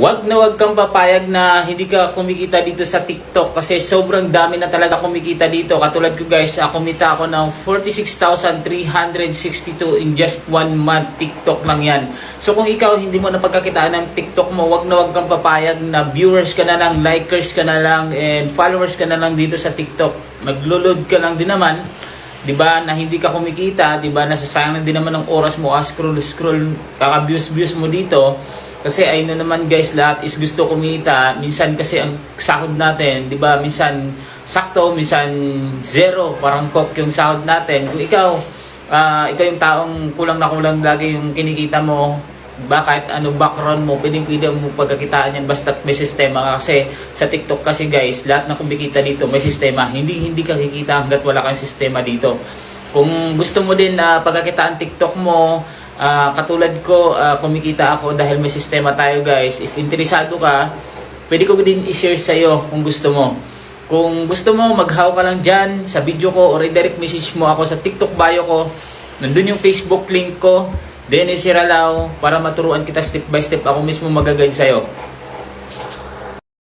Wag na wag kang papayag na hindi ka kumikita dito sa TikTok kasi sobrang dami na talaga kumikita dito. Katulad ko guys, ah, kumita ako ng 46,362 in just one month. TikTok lang yan. So kung ikaw hindi mo napagkakitaan ng TikTok mo, wag na wag kang papayag na viewers ka na lang, likers ka na lang, and followers ka na lang dito sa TikTok. Maglulod ka lang din naman 'di ba na hindi ka kumikita, 'di ba nasasayang na din naman ng oras mo, ah, scroll scroll, kaka-views-views mo dito. Kasi ay no naman guys, lahat is gusto kumita. Minsan kasi ang sahod natin, 'di ba? Minsan sakto, minsan zero, parang coke yung sahod natin. Kung ikaw ah, ikaw yung taong kulang na kulang lagi yung kinikita mo, ba kahit ano background mo, pwedeng pwede mo pagkakitaan yan basta may sistema ka. kasi sa TikTok kasi guys, lahat na kumikita dito may sistema. Hindi hindi ka kikita hangga't wala kang sistema dito. Kung gusto mo din na pagkakitaan TikTok mo, ah, katulad ko, ah, kumikita ako dahil may sistema tayo guys. If interesado ka, pwede ko din i-share sa iyo kung gusto mo. Kung gusto mo, maghaw ka lang dyan sa video ko or i-direct message mo ako sa TikTok bio ko. Nandun yung Facebook link ko. Dennis Siralao para maturuan kita step by step ako mismo magaguide sa'yo.